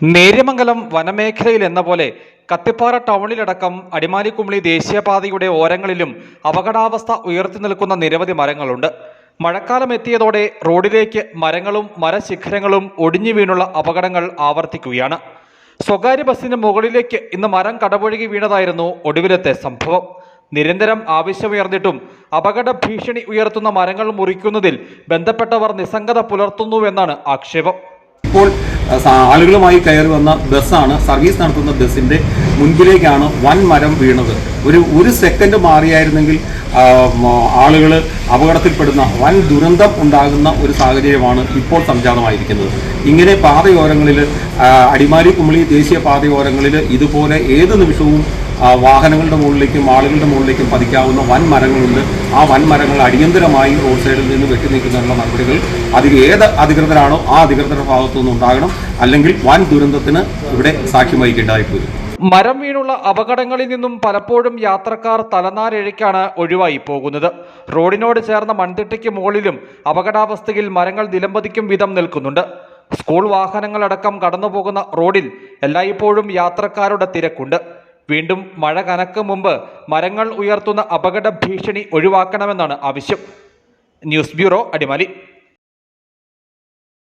നേര്യമംഗലം വനമേഖലയിൽ എന്ന പോലെ കത്തിപ്പാറ ടൗണിലടക്കം അടിമാലിക്കുമിളി ദേശീയപാതയുടെ ഓരങ്ങളിലും അപകടാവസ്ഥ ഉയർത്തി നിൽക്കുന്ന നിരവധി മരങ്ങളുണ്ട്. മഴക്കാലം എത്തിയതോടെ റോഡിലേക്ക് മരങ്ങളും മരശിഖരങ്ങളും ഒടിഞ്ഞു വീണുള്ള അപകടങ്ങൾ ആവർത്തിക്കുകയാണ്. സ്വകാര്യ ബസ്സിന് മുകളിലേക്ക് ഇന്ന് മരം കടപുഴകി വീണതായിരുന്നു ഒടുവിലത്തെ സംഭവം. നിരന്തരം ആവശ്യമുയർന്നിട്ടും അപകട ഭീഷണി ഉയർത്തുന്ന മരങ്ങൾ മുറിക്കുന്നതിൽ ബന്ധപ്പെട്ടവർ നിസ്സംഗത പുലർത്തുന്നുവെന്നാണ് ആക്ഷേപം. ഇപ്പോൾ ആളുകളുമായി കയറി വന്ന ബസ്സാണ്. സർവീസ് നടത്തുന്ന ബസ്സിന്റെ മുൻപിലേക്കാണ് വൻ മരം വീണത്. ഒരു ഒരു സെക്കൻഡ് മാറിയായിരുന്നെങ്കിൽ ആളുകൾ അപകടത്തിൽപ്പെടുന്ന വൻ ദുരന്തം ഉണ്ടാകുന്ന ഒരു സാഹചര്യമാണ് ഇപ്പോൾ സംജാതമായിരിക്കുന്നത്. ഇങ്ങനെ പാതയോരങ്ങളിൽ അടിമാലി കുമളി ദേശീയ പാതയോരങ്ങളിൽ ഇതുപോലെ ഏത് നിമിഷവും വാഹനങ്ങളുടെ മുകളിലേക്കും ആളുകളുടെ മുകളിലേക്കും പതിക്കാവുന്ന വൻ മരങ്ങളുണ്ട്. ആ വൻ മരങ്ങൾ അടിയന്തരമായി റോഡ് സൈഡിൽ നിന്ന് വെട്ടി നീക്കുന്നതിനുള്ള നടപടികൾ അതിൽ ഏത് അധികൃതരാണോ ആ അധികൃതരുടെ ഭാഗത്തു നിന്ന് ഉണ്ടാകണം അല്ലെങ്കിൽ വൻ ദുരന്തത്തിന് ഇവിടെ സാക്ഷ്യം വഹിക്കേണ്ടതായിട്ട് വരും മരം വീണുള്ള അപകടങ്ങളിൽ നിന്നും പലപ്പോഴും യാത്രക്കാർ തലനാരിഴയ്ക്കാണ് ഒഴിവായി പോകുന്നത്. റോഡിനോട് ചേർന്ന മൺതിട്ടയ്ക്ക് മുകളിലും അപകടാവസ്ഥയിൽ മരങ്ങൾ നിലംപതിക്കും വിധം നിൽക്കുന്നുണ്ട്. സ്കൂൾ വാഹനങ്ങളടക്കം കടന്നുപോകുന്ന റോഡിൽ എല്ലായ്പ്പോഴും യാത്രക്കാരുടെ തിരക്കുണ്ട്. വീണ്ടും മഴ കനക്കും മുമ്പ് മരങ്ങൾ ഉയർത്തുന്ന അപകട ഭീഷണി ഒഴിവാക്കണമെന്നാണ് ആവശ്യം. News bureau Adimali.